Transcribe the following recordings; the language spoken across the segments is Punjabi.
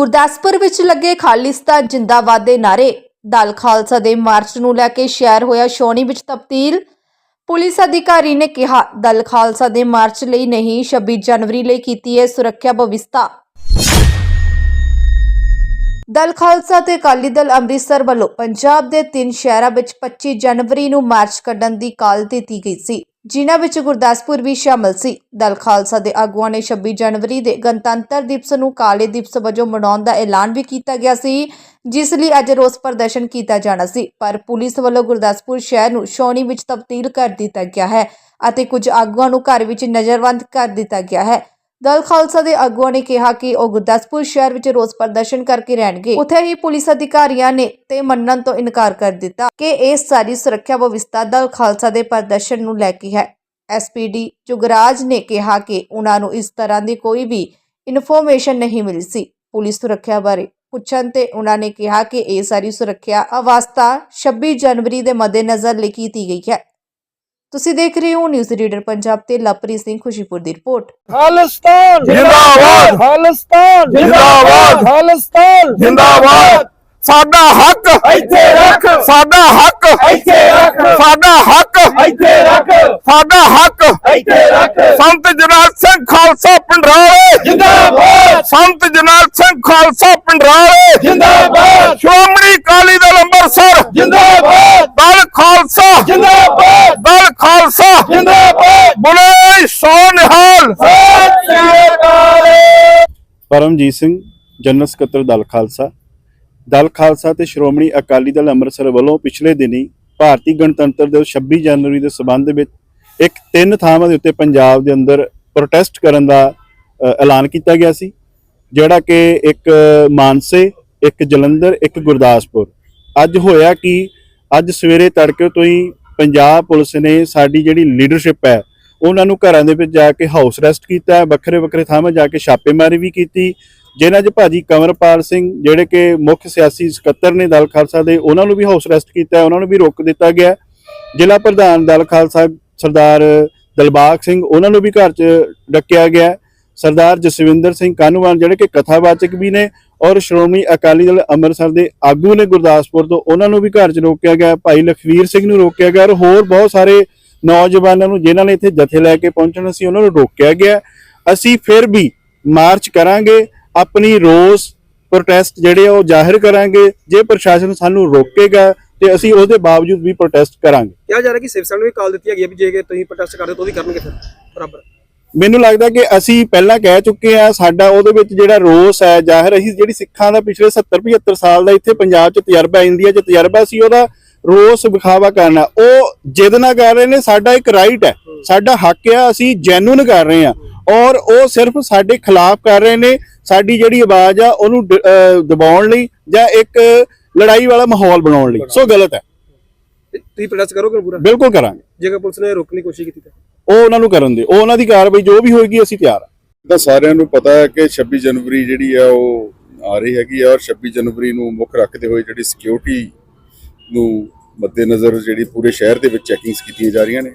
ਗੁਰਦਾਸਪੁਰ ਵਿੱਚ ਲੱਗੇ ਖਾਲਿਸਤਾਨ ਜਿੰਦਾਬਾਦ ਦੇ ਨਾਰੇ ਦਲ ਖਾਲਸਾ ਦੇ ਮਾਰਚ ਨੂੰ ਲੈ ਕੇ ਸ਼ਹਿਰ ਹੋਇਆ ਸ਼ੋਣੀ ਵਿੱਚ ਤਬਦੀਲ। ਪੁਲਿਸ ਅਧਿਕਾਰੀ ਨੇ ਕਿਹਾ, ਦਲ ਖਾਲਸਾ ਦੇ ਮਾਰਚ ਲਈ ਨਹੀਂ 26 ਜਨਵਰੀ ਲਈ ਕੀਤੀ ਹੈ ਸੁਰੱਖਿਆ ਵਿਵਸਥਾ। ਦਲ ਖਾਲਸਾ ਤੇ ਅਕਾਲੀ ਦਲ ਅੰਮ੍ਰਿਤਸਰ ਵੱਲੋਂ ਪੰਜਾਬ ਦੇ ਤਿੰਨ ਸ਼ਹਿਰਾਂ ਵਿੱਚ 25 ਜਨਵਰੀ ਨੂੰ ਮਾਰਚ ਕੱਢਣ ਦੀ ਕਾਲ ਦਿੱਤੀ ਗਈ ਸੀ। ਜਿਨ੍ਹਾਂ ਵਿੱਚ ਗੁਰਦਾਸਪੁਰ ਵੀ ਸ਼ਾਮਲ ਸੀ। ਦਲ ਖਾਲਸਾ ਦੇ ਆਗੂਆਂ ਨੇ 26 ਜਨਵਰੀ ਦੇ ਗਣਤੰਤਰ ਦਿਵਸ ਨੂੰ ਕਾਲੇ ਦਿਵਸ ਵਜੋਂ ਮਨਾਉਣ ਦਾ ਐਲਾਨ ਵੀ ਕੀਤਾ ਗਿਆ ਸੀ, ਜਿਸ ਲਈ ਅੱਜ ਰੋਸ ਪ੍ਰਦਰਸ਼ਨ ਕੀਤਾ ਜਾਣਾ ਸੀ। ਪਰ ਪੁਲਿਸ ਵੱਲੋਂ ਗੁਰਦਾਸਪੁਰ ਸ਼ਹਿਰ ਨੂੰ ਸ਼ੌਣੀ ਵਿੱਚ ਤਬਦੀਲ ਕਰ ਦਿੱਤਾ ਗਿਆ ਹੈ ਅਤੇ ਕੁਝ ਆਗੂਆਂ ਨੂੰ ਘਰ ਵਿੱਚ ਨਜ਼ਰਬੰਦ ਕਰ ਦਿੱਤਾ ਗਿਆ ਹੈ। ਦਲ ਖਾਲਸਾ ਦੇ ਆਗੂਆਂ ਨੇ ਕਿਹਾ ਕਿ ਉਹ ਗੁਰਦਾਸਪੁਰ ਸ਼ਹਿਰ ਵਿੱਚ ਰੋਸ ਪ੍ਰਦਰਸ਼ਨ ਕਰਕੇ ਰਹਿਣਗੇ। ਉੱਥੇ ਹੀ ਪੁਲਿਸ ਅਧਿਕਾਰੀਆਂ ਨੇ ਤੇ ਮੰਨਣ ਤੋਂ ਇਨਕਾਰ ਕਰ ਦਿੱਤਾ ਕਿ ਇਹ ਸਾਰੀ ਸੁਰੱਖਿਆ ਵਿਵਸਥਾ ਦਲ ਖਾਲਸਾ ਦੇ ਪ੍ਰਦਰਸ਼ਨ ਨੂੰ ਲੈ ਕੇ ਹੈ। ਐਸਪੀਡੀ ਜੁਗਰਾਜ ਨੇ ਕਿਹਾ ਕਿ ਉਹਨਾਂ ਨੂੰ ਇਸ ਤਰ੍ਹਾਂ ਦੀ ਕੋਈ ਵੀ ਇਨਫੋਰਮੇਸ਼ਨ ਨਹੀਂ ਮਿਲੀ ਸੀ। ਪੁਲਿਸ ਸੁਰੱਖਿਆ ਬਾਰੇ ਪੁੱਛਣ ਤੇ ਉਹਨਾਂ ਨੇ ਕਿਹਾ ਕਿ ਇਹ ਸਾਰੀ ਸੁਰੱਖਿਆ ਅਵਸਥਾ 26 ਜਨਵਰੀ ਦੇ ਮੱਦੇਨਜ਼ਰ ਲਈ ਕੀਤੀ ਗਈ ਹੈ। ਤੁਸੀਂ ਦੇਖ ਰਹੇ ਹੋ ਨਿਊਜ਼ ਰੀਡਰ ਪੰਜਾਬ ਤੇ ਲਵਪ੍ਰੀਤ ਸਿੰਘ ਖੁਸ਼ੀਪੁਰ ਦੀ ਰਿਪੋਰਟ। ਖਾਲਿਸਤਾਨ! ਜ਼ਿੰਦਾਬਾਦ। ਖਾਲਿਸਤਾਨ! ਜ਼ਿੰਦਾਬਾਦ। ਖਾਲਿਸਤਾਨ! ਜਿੰਦਾਬਾਦ! ਸਾਡਾ ਹੱਕ! ਇੱਥੇ ਰੱਖ! ਸਾਡਾ ਹੱਕ! ਇੱਥੇ ਰੱਖ! ਸਾਡਾ ਹੱਕ! ਇੱਥੇ ਰੱਖ! ਸਾਡਾ ਹੱਕ! ਇੱਥੇ ਰੱਖ! ਸੰਤ ਜਨਰਲ ਸਿੰਘ ਖਾਲਸਾ ਪਿੰਡਰਾਲੇ! ਜਿੰਦਾਬਾਦ! ਸੰਤ ਜਨਰਲ ਸਿੰਘ ਖਾਲਸਾ ਪਿੰਡਰਾਲੇ! ਜਿੰਦਾਬਾਦ! ਸ਼੍ਰੋਮਣੀ ਅਕਾਲੀ ਦਲ ਅੰਮ੍ਰਿਤਸਰ! ਜਿੰਦਾਬਾਦ! ਦਲ ਖਾਲਸਾ! ਜਿੰਦਾਬਾਦ ਦਲ ਖਾਲਸਾ ਜਿੰਦਾਬਾਦ ਬੁਲੇ ਸੋ ਨਿਹਾਲ ਸਤਿ ਸ੍ਰੀ ਅਕਾਲ ਪਰਮਜੀਤ ਸਿੰਘ, ਜਨਰਲ ਸਕੱਤਰ ਦਲ ਖਾਲਸਾ। ਦਲ ਖਾਲਸਾ ਤੇ ਸ਼੍ਰੋਮਣੀ ਅਕਾਲੀ ਦਲ ਅੰਮ੍ਰਿਤਸਰ ਵੱਲੋਂ ਪਿਛਲੇ ਦਿਨੀ ਭਾਰਤੀ ਗਣਤੰਤਰ ਦਿਵਸ 26 ਜਨਵਰੀ ਦੇ ਸਬੰਧ ਵਿੱਚ ਇੱਕ ਤਿੰਨ ਥਾਵਾਂ ਦੇ ਉੱਤੇ ਪੰਜਾਬ ਦੇ ਅੰਦਰ ਪ੍ਰੋਟੈਸਟ ਕਰਨ ਦਾ ਐਲਾਨ ਕੀਤਾ ਗਿਆ ਸੀ, ਜਿਹੜਾ ਕਿ ਇੱਕ ਮਾਨਸੇ, ਇੱਕ ਜਲੰਧਰ, ਇੱਕ ਗੁਰਦਾਸਪੁਰ। ਅੱਜ ਹੋਇਆ ਕਿ, ਅੱਜ ਸਵੇਰੇ ਤੜਕੇ ਤੋਂ ਹੀ ਪੰਜਾਬ ਪੁਲਿਸ ਨੇ ਸਾਡੀ ਜਿਹੜੀ ਲੀਡਰਸ਼ਿਪ ਹੈ ਉਹਨਾਂ ਨੂੰ ਘਰਾਂ ਦੇ ਵਿੱਚ ਜਾ ਕੇ ਹਾਊਸ ਅਰੈਸਟ ਕੀਤਾ, ਵੱਖਰੇ ਵੱਖਰੇ ਥਾਵਾਂ ਜਾ ਕੇ ਛਾਪੇਮਾਰੀ ਵੀ ਕੀਤੀ। ਜਿਨ੍ਹਾਂ 'ਚ ਭਾਜੀ ਕਮਰਪਾਲ ਸਿੰਘ ਜਿਹੜੇ ਕਿ ਮੁੱਖ ਸਿਆਸੀ ਸਕੱਤਰ ਨੇ ਦਲ ਖਾਲਸਾ ਦੇ, ਉਹਨਾਂ ਨੂੰ ਵੀ ਹਾਊਸ ਅਰੈਸਟ ਕੀਤਾ, ਉਹਨਾਂ ਨੂੰ ਵੀ ਰੋਕ ਦਿੱਤਾ ਗਿਆ। ਜ਼ਿਲ੍ਹਾ ਪ੍ਰਧਾਨ ਦਲ ਖਾਲਸਾ ਸਰਦਾਰ ਦਲਬਾਗ ਸਿੰਘ, ਉਹਨਾਂ ਨੂੰ ਵੀ ਘਰ 'ਚ ਡੱਕਿਆ ਗਿਆ। ਸਰਦਾਰ ਜਸਵਿੰਦਰ ਸਿੰਘ ਕਾਨੂੰਵਾਨ ਜਿਹੜੇ ਕਿ ਕਥਾਵਾਚਕ ਵੀ ਨੇ ਔਰ ਸ਼੍ਰੋਮਣੀ ਅਕਾਲੀ ਦਲ ਅੰਮ੍ਰਿਤਸਰ ਦੇ ਆਗੂ ਨੇ ਗੁਰਦਾਸਪੁਰ ਤੋਂ, ਉਹਨਾਂ ਨੂੰ ਵੀ ਘਰ 'ਚ ਰੋਕਿਆ ਗਿਆ। ਭਾਈ ਲਖਵੀਰ ਸਿੰਘ ਨੂੰ ਰੋਕਿਆ ਗਿਆ ਔਰ ਹੋਰ ਬਹੁਤ ਸਾਰੇ ਨੌਜਵਾਨਾਂ ਨੂੰ ਜਿਨ੍ਹਾਂ ਨੇ ਇੱਥੇ ਜਥੇ ਲੈ ਕੇ ਪਹੁੰਚਣਾ ਸੀ ਉਹਨਾਂ ਨੂੰ ਰੋਕਿਆ ਗਿਆ। ਅਸੀਂ ਫਿਰ ਵੀ ਮਾਰਚ ਕਰਾਂਗੇ ਆਪਣੀ ਰੋਸ ਪ੍ਰੋਟੈਸਟ ਜਿਹੜੇ ਆ ਉਹ ਜ਼ਾਹਿਰ ਕਰਾਂਗੇ। ਜੇ ਪ੍ਰਸ਼ਾਸਨ ਸਾਨੂੰ ਰੋਕੇਗਾ ਤੇ ਅਸੀਂ ਉਹਦੇ ਬਾਵਜੂਦ ਵੀ ਪ੍ਰੋਟੈਸਟ ਕਰਾਂਗੇ। ਕਿਹਾ ਜਾ ਰਿਹਾ ਕਿ ਸਿਵ ਸੈਨਾ ਨੂੰ ਵੀ ਕਾਲ ਦਿੱਤੀ ਹੈਗੀ ਹੈ ਵੀ ਜੇ ਤੁਸੀਂ ਪ੍ਰੋਟੈਸਟ ਕਰਦੇ ਹੋ ਤਾਂ ਉਹ ਵੀ ਕਰਨਗੇ ਫਿਰ। ਬਰਾਬਰ। ਮੈਨੂੰ ਲੱਗਦਾ ਕਿ ਅਸੀਂ ਪਹਿਲਾਂ ਕਹਿ ਚੁੱਕੇ ਆ ਸਾਡਾ ਉਹਦੇ ਵਿੱਚ ਜਿਹੜਾ ਰੋਸ ਹੈ ਜ਼ਾਹਿਰ ਅਸੀਂ ਜਿਹੜੀ ਸਿੱਖਾਂ ਦਾ ਪਿਛਲੇ 70 75 ਸਾਲ ਦਾ ਇੱਥੇ ਪੰਜਾਬ 'ਚ ਤਜਰਬਾ ਇੰਡੀਆ 'ਚ ਤਜਰਬਾ ਸੀ ਉਹਦਾ ਰੋਸ ਵਿਖਾਵਾ ਕਰਨਾ ਉਹ ਜਿੱਦ ਨਾ ਕਰ ਰਹੇ ਨੇ ਸਾਡਾ ਇੱਕ ਰਾਈਟ ਹੈ। ਸਾਡਾ ਹੱਕ ਆ ਅਸੀਂ ਜੈਨੂਨ ਕਰ ਰਹੇ ਆ। ਔਰ ਉਹ ਸਿਰਫ ਸਾਡੇ ਖਿਲਾਫ ਕਰ ਰਹੇ ਨੇ ਸਾਡੀ ਜਿਹੜੀ ਆਵਾਜ਼ ਆ ਉਹਨੂੰ ਦਬਾਉਣ ਲਈ ਜਾਂ ਇੱਕ ਲੜਾਈ ਵਾਲਾ ਮਾਹੌਲ ਬਣਾਉਣ ਲਈ। ਸੋ ਗਲਤ ਹੈ। ਤੁਸੀਂ ਪ੍ਰੋਟੈਸਟ ਕਰੋਗੇ ਪੂਰਾ? ਬਿਲਕੁਲ ਕਰਾਂਗੇ। ਜੇਕਰ ਪੁਲਿਸ ਨੇ ਰੋਕਣ ਦੀ ਕੋਸ਼ਿਸ਼ ਕੀਤੀ ਤਾਂ? ਉਹ ਉਹਨਾਂ ਨੂੰ ਕਰਨ ਦੇ। ਉਹ ਉਹਨਾਂ ਦੀ ਕਾਰਵਾਈ ਜੋ ਵੀ ਹੋਏਗੀ ਅਸੀਂ ਤਿਆਰ ਹਾਂ ਤਾਂ ਸਾਰਿਆਂ ਨੂੰ ਪਤਾ ਹੈ ਕਿ 26 ਜਨਵਰੀ ਜਿਹੜੀ ਆ ਉਹ ਆ ਰਹੀ ਹੈਗੀ ਆ। ਔਰ 26 ਜਨਵਰੀ ਨੂੰ ਮੁੱਖ ਰੱਖਦੇ ਹੋਏ ਜਿਹੜੀ ਸਿਕਿਉਰਿਟੀ ਨੂੰ ਮੱਦੇਨਜ਼ਰ ਜਿਹੜੀ ਪੂਰੇ ਸ਼ਹਿਰ ਦੇ ਵਿੱਚ ਚੈਕਿੰਗਸ ਕੀਤੀਆਂ ਜਾ ਰਹੀਆਂ ਨੇ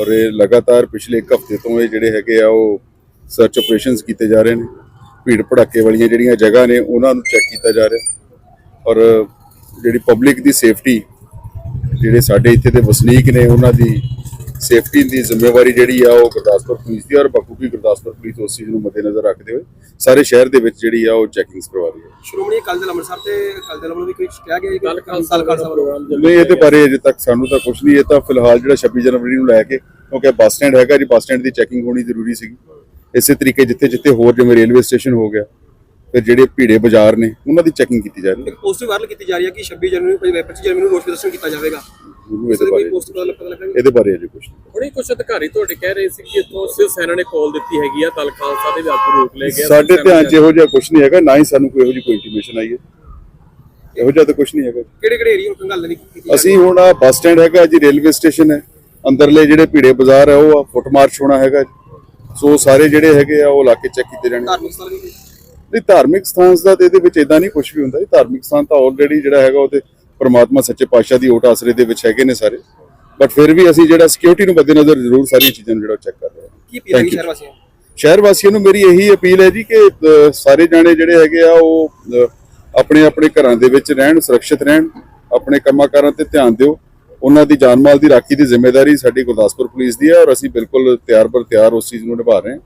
ਔਰ ਇਹ ਲਗਾਤਾਰ ਪਿਛਲੇ ਇੱਕ ਹਫ਼ਤੇ ਤੋਂ ਇਹ ਜਿਹੜੇ ਹੈਗੇ ਆ ਉਹ ਸਰਚ ਆਪਰੇਸ਼ਨਸ ਕੀਤੇ ਜਾ ਰਹੇ ਨੇ। ਭੀੜ ਭੜਾਕੇ ਵਾਲੀਆਂ ਜਿਹੜੀਆਂ ਜਗ੍ਹਾ ਨੇ, ਉਹਨਾਂ ਨੂੰ ਚੈੱਕ ਕੀਤਾ ਜਾ ਰਿਹਾ। ਔਰ ਜਿਹੜੀ ਪਬਲਿਕ ਦੀ ਸੇਫਟੀ ਜਿਹੜੇ ਸਾਡੇ ਇੱਥੇ ਦੇ ਵਸਨੀਕ ਨੇ, ਉਹਨਾਂ ਦੀ ਸੇਫਟੀ ਦੀ ਜ਼ਿੰਮੇਵਾਰੀ ਜਿਹੜੀ ਆ ਉਹ ਗੁਰਦਾਸਪੁਰ ਪੁਲਿਸ ਦੀ ਔਰ ਬਖੂਬੀ ਗੁਰਦਾਸਪੁਰ ਪੁਲਿਸ ਉਸ ਚੀਜ਼ ਨੂੰ ਮੱਦੇਨਜ਼ਰ ਰੱਖਦੇ ਹੋਏ ਸਾਰੇ ਸ਼ਹਿਰ ਦੇ ਵਿੱਚ ਜਿਹੜੀ ਆ ਉਹ ਚੈਕਿੰਗਸ ਕਰਵਾ ਰਹੀ ਹੈ। ਸ਼੍ਰੋਮਣੀ ਅਕਾਲੀ ਦਲ ਅੰਮ੍ਰਿਤਸਰ ਤੇ ਅਕਾਲੀ ਦਲ ਵੱਲੋਂ ਵੀ ਕੋਈ ਕਿਹਾ ਗਿਆ ਕਿ ਦਲ ਖਾਲਸਾ ਵੱਲੋਂ? ਨਹੀਂ ਇਹਦੇ ਬਾਰੇ ਅਜੇ ਤੱਕ ਸਾਨੂੰ ਤਾਂ ਕੁਝ ਨਹੀਂ ਇਹ ਤਾਂ ਫਿਲਹਾਲ ਜਿਹੜਾ 26 ਜਨਵਰੀ ਨੂੰ ਲੈ ਕੇ ਕਿਉਂਕਿ ਬੱਸ ਸਟੈਂਡ ਹੈਗਾ ਜੀ ਬੱਸ ਸਟੈਂਡ ਦੀ ਚੈਕਿੰਗ ਹੋਣੀ ਜ਼ਰੂਰੀ ਸੀਗੀ। ਇਸੇ ਤਰੀਕੇ ਜਿੱਥੇ ਜਿੱਥੇ ਹੋਰ ਜਿਵੇਂ ਰੇਲਵੇ ਸਟੇਸ਼ਨ ਹੋ ਗਿਆ ਫਿਰ ਜਿਹੜੇ ਭੀੜੇ ਬਾਜ਼ਾਰ ਨੇ ਉਹਨਾਂ ਦੀ ਚੈਕਿੰਗ ਕੀਤੀ ਜਾ ਰਹੀ ਹੈ। ਇੱਕ ਪੋਸਟ ਵੀ ਵਾਇਰਲ ਕੀਤੀ ਜਾ ਰਹੀ ਹੈ ਕਿ 26 ਜਨਵਰੀ ਨੂੰ 25 ਜਨਵਰੀ ਨੂੰ ਰੋਸ ਪ੍ਰਦਰਸ਼ਨ ਕੀਤਾ ਜਾਵੇਗਾ। ਮੈਨੂੰ ਇਹਦੇ ਬਾਰੇ? ਇਹਦੇ ਅਜੇ ਕੁਝ ਨਹੀਂ। ਹੁਣੇ ਕੁਝ ਅਧਿਕਾਰੀ ਤੁਹਾਡੇ ਕਹਿ ਰਹੇ ਸੀ ਕਿ ਇਥੋਂ ਸਿਵ ਸੈਨਾ ਨੇ ਕਾਲ ਦਿੱਤੀ ਹੈਗੀ ਆ ਦਲ ਖਾਲਸਾ ਦੇ ਵੀ ਆਗੂ ਰੋਕ ਲਏ ਗਏ ਸਾਡੇ ਧਿਆਨ 'ਚ ਇਹੋ ਜਿਹਾ ਕੁਝ ਨਹੀਂ ਹੈਗਾ ਨਾ ਹੀ ਸਾਨੂੰ ਕੋਈ ਇਹੋ ਜਿਹੀ ਕੋਈ ਇੰਟੀਮੇਸ਼ਨ ਆਈ ਹੈ। ਇਹੋ ਜਿਹਾ ਤਾਂ ਕੁਝ ਨਹੀਂ ਹੈਗਾ। ਕਿਹੜੇ ਕਿਹੜੇ ਏਰੀਆ ਨੂੰ ਗੱਲ ਨਹੀਂ ਕੀਤੀ ਅਸੀਂ ਹੁਣ ਆ ਬੱਸ ਸਟੈਂਡ ਹੈਗਾ ਜੀ ਰੇਲਵੇ ਸਟੇਸ਼ਨ ਹੈ। ਅੰਦਰਲੇ ਜਿਹੜੇ ਭੀੜੇ ਬਾਜ਼ਾਰ ਹੈ ਉਹ ਆ ਫੁੱਟ ਮਾਰਚ ਹੋਣਾ ਹੈਗਾ। ਸੋ ਸਾਰੇ ਜਿਹੜੇ ਹੈਗੇ ਆ ਉਹ ਇਲਾਕੇ ਚੈੱਕ ਕੀਤੇ ਜਾਣੇ। ਧਾਰਮਿਕ ਸਥਲ ਵੀ ਨਹੀਂ ਧਾਰਮਿਕ ਸਥਾਨ ਦਾ ਤੇ ਇਹਦੇ ਵਿੱਚ ਇਦਾਂ ਨਹੀਂ ਕੁਝ ਵੀ ਹੁੰਦਾ ਜੀ। ਧਾਰਮਿਕ ਸਥਾਨ ਤਾਂ ਆਲਰੇਡੀ ਜਿਹੜਾ ਹੈਗਾ ਉਹ ਤੇ ਪ੍ਰਮਾਤਮਾ ਸੱਚੇ ਪਾਤਸ਼ਾਹ ਦੀ ਓਟ ਆਸਰੇ ਦੇ ਵਿੱਚ ਹੈਗੇ ਨੇ ਸਾਰੇ। ਬਟ ਫਿਰ ਵੀ ਅਸੀਂ ਜਿਹੜਾ ਸਿਕਿਉਰਿਟੀ ਨੂੰ ਮੱਦੇਨਜ਼ਰ ਜ਼ਰੂਰ ਸਾਰੀਆਂ ਚੀਜ਼ਾਂ ਨੂੰ ਜਿਹੜਾ ਚੈੱਕ ਕਰ ਰਹੇ ਹਾਂ। ਕੀ Thank you. ਸ਼ਹਿਰ ਵਾਸੀਆਂ ਸ਼ਹਿਰ ਵਾਸੀਆਂ ਨੂੰ ਮੇਰੀ ਇਹੀ ਅਪੀਲ ਹੈ ਜੀ ਕਿ ਸਾਰੇ ਜਾਣੇ ਜਿਹੜੇ ਹੈਗੇ ਆ ਉਹ ਆਪਣੇ ਆਪਣੇ ਘਰਾਂ ਦੇ ਵਿੱਚ ਰਹਿਣ ਸੁਰੱਖਿਅਤ ਰਹਿਣ ਆਪਣੇ ਕੰਮਾਂ ਕਾਰਾਂ ਤੇ ਧਿਆਨ ਦਿਓ। ਉਹਨਾਂ ਦੀ ਜਾਨ ਮਾਲ ਦੀ ਰਾਖੀ ਦੀ ਜ਼ਿੰਮੇਵਾਰੀ ਸਾਡੀ ਗੁਰਦਾਸਪੁਰ ਪੁਲਿਸ ਦੀ ਹੈ ਔਰ ਅਸੀਂ ਬਿਲਕੁਲ ਤਿਆਰ ਬਰ ਤਿਆਰ ਉਸ ਚੀਜ਼ ਨੂੰ ਨਿਭਾ ਰਹੇ ਹਾਂ।